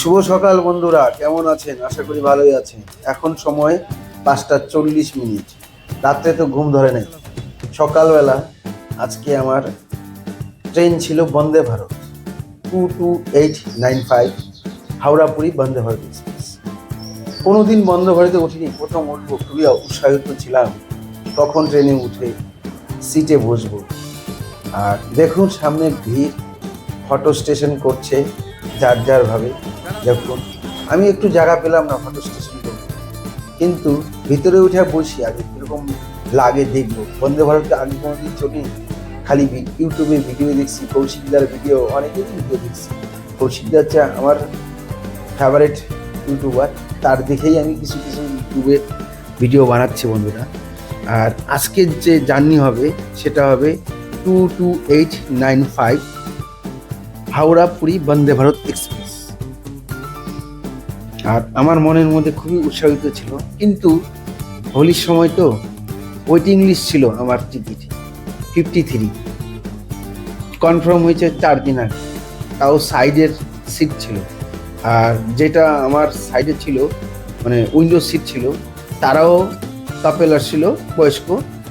শুভ সকাল বন্ধুরা, কেমন আছেন? আশা করি ভালোই আছেন। এখন সময় পাঁচটা চল্লিশ মিনিট। রাত্রে তো ঘুম ধরে নেই। সকালবেলা আজকে আমার ট্রেন ছিল Vande Bharat, two two eight nine five Howrah Puri Vande Bharat express. কোনো দিন বন্দে ভারতে উঠিনি। প্রথম উঠবো, খুবই উৎসাহিত ছিলাম। তখন ট্রেনে উঠে সিটে বসবো? আর দেখুন, সামনে ভিড়। ফটো স্টেশন করছে যার যার ভাবে দেখুন, আমি একটু জায়গা পেলাম না ফটো স্টেশন কিন্তু ভিতরে উঠে বসি আগে কীরকম লাগে দেখব। বন্দে ভারতে আগে কোনোদিন চলি খালি ইউটিউবে ভিডিও দেখছি কৌশিকদার ভিডিও অনেকেরই ভিডিও দেখছি। কৌশিকদার হচ্ছে আমার ফেভারিট ইউটিউবার তার দেখেই আমি কিছু কিছু ইউটিউবে ভিডিও বানাচ্ছি বন্ধুরা। আর আজকের যে জার্নি হবে, সেটা হবে two two eight nine five Howrah Puri Vande Bharat express. আর আমার মনের মধ্যে খুবই উৎসাহিত ছিল, কিন্তু হোলির সময় তো ওয়েটিং লিস্ট ছিল আমার টিকিট ফিফটি থ্রি কনফার্ম হয়েছে চার দিন আগে, তাও সাইডের সিট ছিল। আর যেটা আমার সাইডে ছিল মানে উইন্ডো সিট ছিল, তারাও কাপেলার ছিল, বয়স্ক।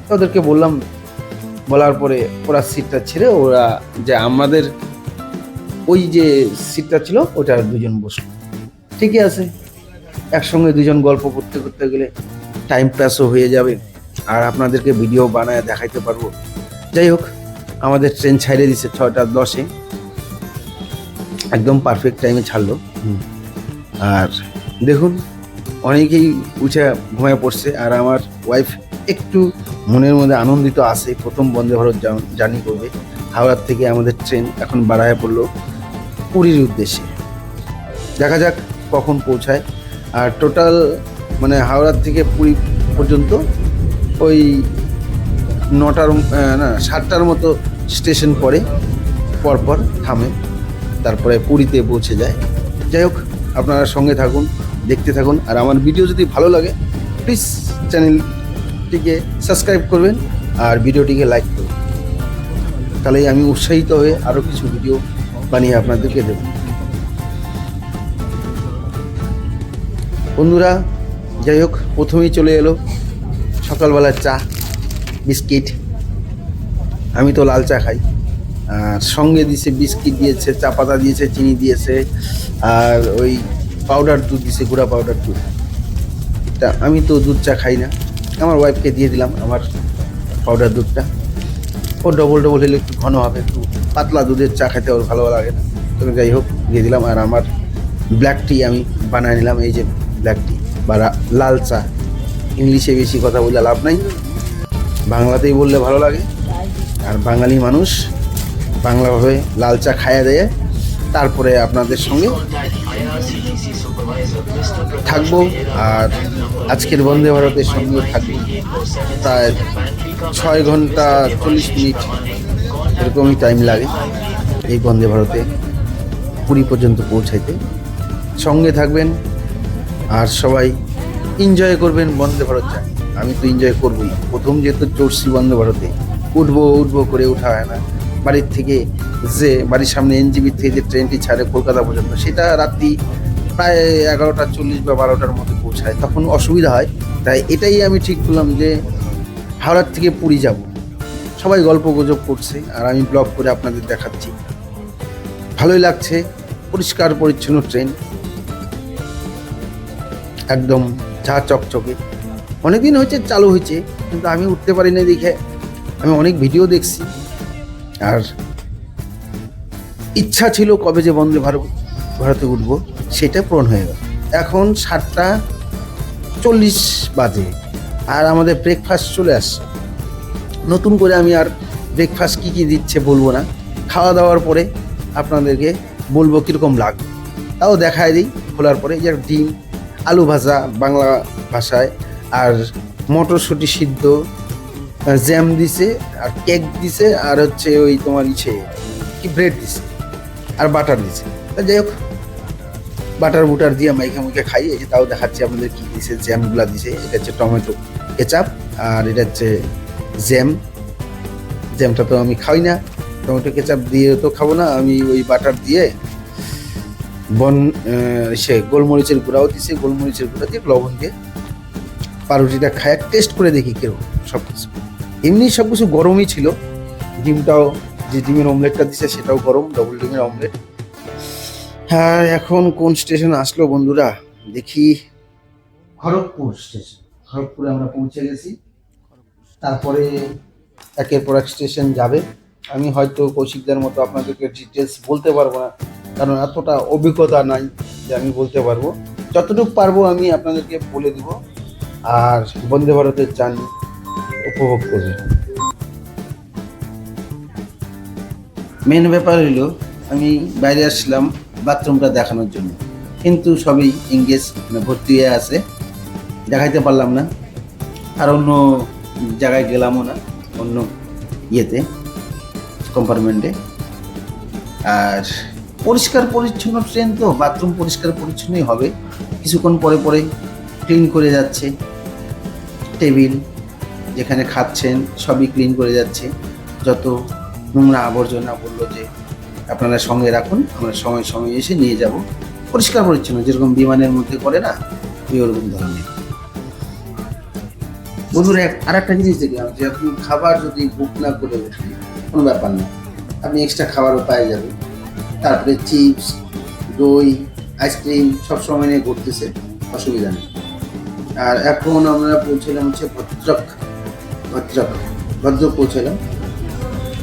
তাদেরকে বললাম, বলার পরে ওরা সিটটা ছেড়ে ওরা যে আমাদের ওই যে সিটটা ছিল ওটা দুজন বসল। ঠিকই আছে। একসঙ্গে দুজন গল্প করতে করতে গেলে টাইম পাসও হয়ে যাবে। আর আপনাদেরকে ভিডিও বানায় দেখাইতে পারব। যাই হোক আমাদের ট্রেন ছাইড়ে দিছে ছটা দশে। একদম পারফেক্ট টাইমে ছাড়লো। আর দেখুন অনেকেই উঠে ঘুমায় পড়ছে। আর আমার ওয়াইফ একটু মনের মধ্যে আনন্দিত আছে। প্রথম বন্দে ভারত জার্নি করবে। হাওড়ার থেকে আমাদের ট্রেন এখন বাড়ায় পড়ল। পুরীর উদ্দেশ্যে। দেখা যাক কখন পৌঁছায়। আর টোটাল মানে হাওড়ার থেকে পুরী পর্যন্ত ওই নটার না, সাতটার মতো স্টেশন পরে পরপর থামে। তারপরে পুরীতে পৌঁছে যায়। যাই হোক, আপনারা সঙ্গে থাকুন, দেখতে থাকুন। আর আমার ভিডিও যদি ভালো লাগে প্লিজ চ্যানেলটিকে সাবস্ক্রাইব করবেন আর ভিডিওটিকে লাইক করবেন। তাহলে আমি উৎসাহিত হয়ে আরও কিছু ভিডিও বানিয়ে আপনাদেরকে দেব। বন্ধুরা, যাই হোক, প্রথমেই চলে এলো সকালবেলার চা, বিস্কিট। আমি তো লাল চা খাই। আর সঙ্গে দিয়েছে বিস্কিট দিয়েছে, চা পাতা দিয়েছে, চিনি দিয়েছে, আর ওই পাউডার দুধ দিয়েছে গুঁড়া পাউডার দুধ। তা আমি তো দুধ চা খাই না। আমার ওয়াইফকে দিয়ে দিলাম আমার পাউডার দুধটা। ও ডবল ডবল হলে একটু ঘন হবে, একটু পাতলা দুধের চা খেতে ওর ভালো লাগে না। তবে যাই হোক, দিয়ে দিলাম আর আমার ব্ল্যাক টি আমি বানায় নিলাম, এই যে ব্ল্যাক টি বা লাল চা। ইংলিশে বেশি কথা বললে লাভ নাই। বাংলাতেই বললে ভালো লাগে। আর বাঙালি মানুষ বাংলাভাবে লাল চা খাইয়া দেয়। তারপরে আপনাদের সঙ্গে থাকব আর আজকের বন্দে ভারতের সঙ্গে থাকব। প্রায় ছয় ঘণ্টা চল্লিশ মিনিট এরকমই টাইম লাগে এই বন্দে ভারতে, পুরী পর্যন্ত পৌঁছাইতে। সঙ্গে থাকবেন আর সবাই এনজয় করবেন বন্দে ভারত যান আমি তো এনজয় করবই। প্রথম যেহেতু চড়ছি বন্দে ভারতে, উঠবো উঠবো করে ওঠা হয় না। বাড়ির থেকে যে, বাড়ির সামনে এনজিবি থেকে যে ট্রেনটি ছাড়ে কলকাতা পর্যন্ত, সেটা রাত্রি প্রায় এগারোটা চল্লিশ বা বারোটার মধ্যে পৌঁছায়। তখন অসুবিধা হয়। তাই এটাই আমি ঠিক করলাম যে, হাওড়ার থেকে পুরী যাব। সবাই গল্প গুজব করছে আর আমি ব্লগ করে আপনাদের দেখাচ্ছি। ভালোই লাগছে, পরিষ্কার পরিচ্ছন্ন ট্রেন। একদম ঝা চকচকে। অনেকদিন হয়েছে, চালু হয়েছে, কিন্তু আমি উঠতে পারি না দেখে আমি অনেক ভিডিও দেখছি। আর ইচ্ছা ছিল কবে যে বন্দে ভারত, ভারতে উঠবো, সেটা পূরণ হয়ে গেল। এখন সাতটা চল্লিশ বাজে, আর আমাদের ব্রেকফাস্ট চলে আসছে। নতুন করে আমি আর ব্রেকফাস্ট কী কী দিচ্ছে বলব না। খাওয়া দাওয়ার পরে আপনাদেরকে বলব কীরকম লাগবে। তাও দেখায় দিই, খোলার পরে যে ডিম, আলু ভাজা বাংলা ভাষায়, আর মটরশুঁটি সিদ্ধ জ্যাম দিছে, আর কেক দিছে, আর হচ্ছে ওই তোমার ইসে, কি ব্রেড দিছে, আর বাটার দিছে। তা যাই হোক বাটার বুটার দিয়ে মাইকে মুখে খাই, এই যে তাও দেখাচ্ছি আপনাদের কী দিছে জ্যামগুলা দিছে, এটা হচ্ছে টমেটো কেচাপ আর এটা হচ্ছে জ্যাম। জ্যামটা তো আমি খাই না। টমেটো কেচাপ দিয়ে তো খাব না। আমি ওই বাটার দিয়ে বন সে গোলমরিচের গুঁড়াও দিছে। গোলমরিচের গুঁড়া দিয়ে লবণ দিয়ে পাউরুটিটা খায়। টেস্ট করে দেখি কেউ সব কিছু এমনি সব কিছু গরমই ছিল। ডিমটাও, যে ডিমের অমলেটটা দিছে সেটাও গরম ডবল ডিমের অমলেট। হ্যাঁ এখন কোন স্টেশন আসলো বন্ধুরা? দেখি। খড়গপুর স্টেশন। খড়গপুরে আমরা পৌঁছে গেছি। তারপরে একের পর এক স্টেশন যাবে। আমি হয়তো কৌশিকদের মতো আপনাদেরকে ডিটেলস বলতে পারব না, কারণ এতটা অভিজ্ঞতা নাই যে আমি বলতে পারব। যতটুকু পারব আমি আপনাদেরকে বলে দিব, আর বন্দে ভারতের জার্নি উপভোগ করবে। মেন ব্যাপার হইল, আমি বাইরে আসলাম বাথরুমটা দেখানোর জন্য। কিন্তু সবই এঙ্গেজ মানে ভর্তি হয়ে আছে। দেখাইতে পারলাম না। আর অন্য জায়গায় গেলামও না, অন্য ইয়েতে কম্পার্টমেন্টে আর পরিষ্কার পরিচ্ছন্ন ট্রেন তো, বাথরুম পরিষ্কার পরিচ্ছন্নই হবে। কিছুক্ষণ পরে পরে ক্লিন করে যাচ্ছে। টেবিল যেখানে খাচ্ছেন, সবই ক্লিন করে যাচ্ছে। যত নোংরা আবর্জনা বলল যে, আপনারা সঙ্গে রাখুন, আমরা সময় সময় এসে নিয়ে যাব। পরিষ্কার পরিচ্ছন্ন, যেরকম বিমানের মধ্যে করে না, ওই ওরকম ধরনের। বন্ধুরা আর একটা জিনিস দেখলাম যে আপনি খাবার যদি বুক না করে ওঠেন কোনো ব্যাপার না। আপনি এক্সট্রা খাবারও পাই যাবেন। তারপরে চিপস দই আইসক্রিম সব সময় নিয়ে ঘুরতেছে, অসুবিধা নেই। আর এখন আমরা পৌঁছলাম হচ্ছে ভদ্রক ভদ্রক ভদ্রক পৌঁছলাম।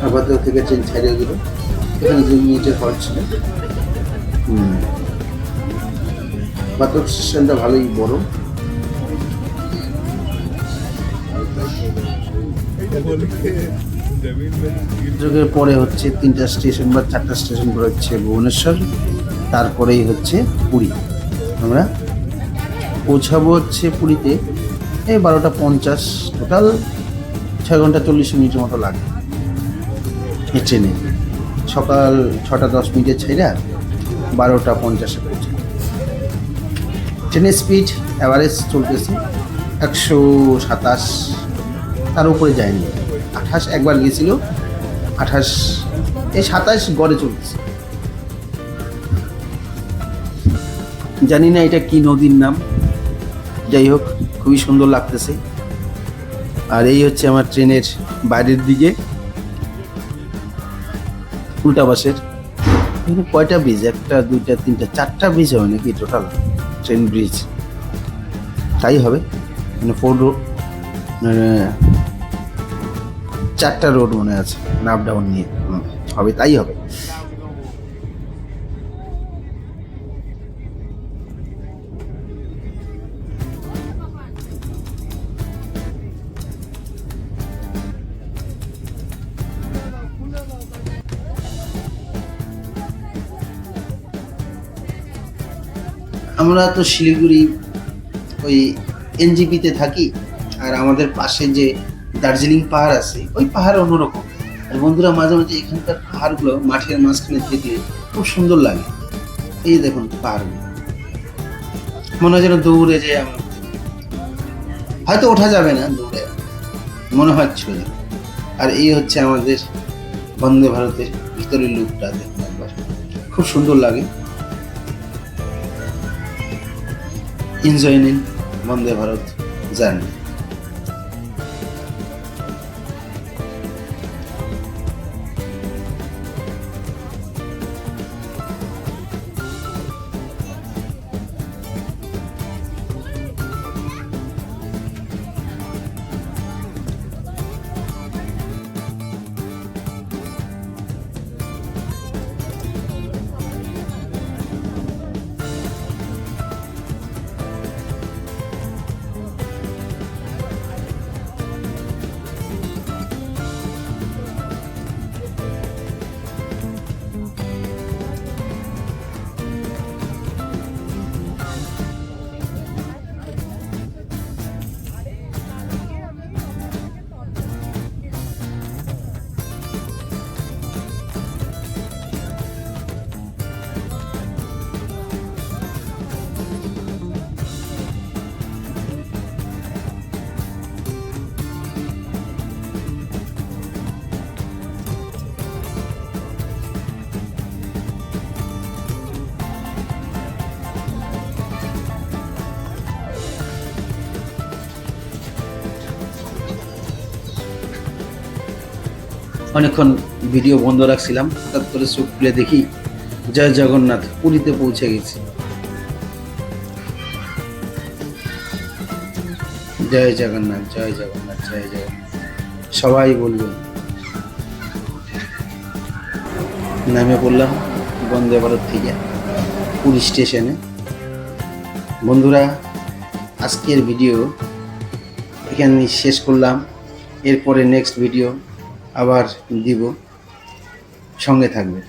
আর ভদ্রক থেকে ট্রেন ছাড়িয়ে দিল। এখানে দুই মিনিটের হল্ট ছিল। ভদ্রক স্টেশনটা ভালোই বড়। যোগের পরে হচ্ছে তিনটা স্টেশন বা চারটা স্টেশন পরে হচ্ছে ভুবনেশ্বর, তারপরেই হচ্ছে পুরী। আমরা পৌঁছাবো হচ্ছে পুরীতে, এই বারোটা পঞ্চাশ টোটাল ছয় ঘণ্টা চল্লিশ মিনিটের মতো লাগে। ট্রেনে। সকাল ছটা দশ মিনিটে ছেড়ে বারোটা পঞ্চাশে পৌঁছে ট্রেনের স্পিড অ্যাভারেজ চলতেছে একশো সাতাশ তার উপরে যায়নি। আঠাশ একবার গিয়েছিল, আঠাশ, এই সাতাশ গড়ে চলতেছে জানি না এটা কি নদীর নাম, যাই হোক, খুবই সুন্দর লাগতেছে। আর এই হচ্ছে আমার ট্রেনের বাইরের দিকে, উল্টা বাসের কয়টা ব্রিজ একটা, দুইটা, তিনটা, চারটা ব্রিজ হবে নাকি টোটাল ট্রেন ব্রিজ তাই হবে। মানে ফোর রোড চারটা রোড মনে আছে আপ ডাউন নিয়ে। হবে তাই হবে। আমরা তো শিলিগুড়ি ওই এনজিপিতে থাকি, আর আমাদের পাশে যে দার্জিলিং পাহাড় আছে, ওই পাহাড় অন্যরকম। আর বন্ধুরা, মাঝে মাঝে এখানকার পাহাড়গুলো মাঠের মাঝখানে দেখলে খুব সুন্দর লাগে। এই দেখুন পাহাড়গুলো মনে হয় যেন দৌড়ে যে হয়তো ওঠা যাবে না, দৌড়ে। মনে হচ্ছিল যেন। আর এই হচ্ছে আমাদের বন্দে ভারতের ভিতরের লুকটা দেখুন একবার। খুব সুন্দর লাগে। এনজয় নিন বন্দে ভারত জার্নি। অনেকক্ষণ ভিডিও বন্ধ রাখছিলাম, হঠাৎ করে চোখ খুলে দেখি জয় জগন্নাথ পুরীতে পৌঁছে গেছি। জয় জগন্নাথ জয় জগন্নাথ জয় জগন্নাথ। সবাই বলবেন নামে পড়লাম বন্দে ভারত থেকে পুরী স্টেশনে। বন্ধুরা, আজকের ভিডিও এখানে শেষ করলাম। এরপরে নেক্সট ভিডিও আবার দিব সঙ্গে থাকবে।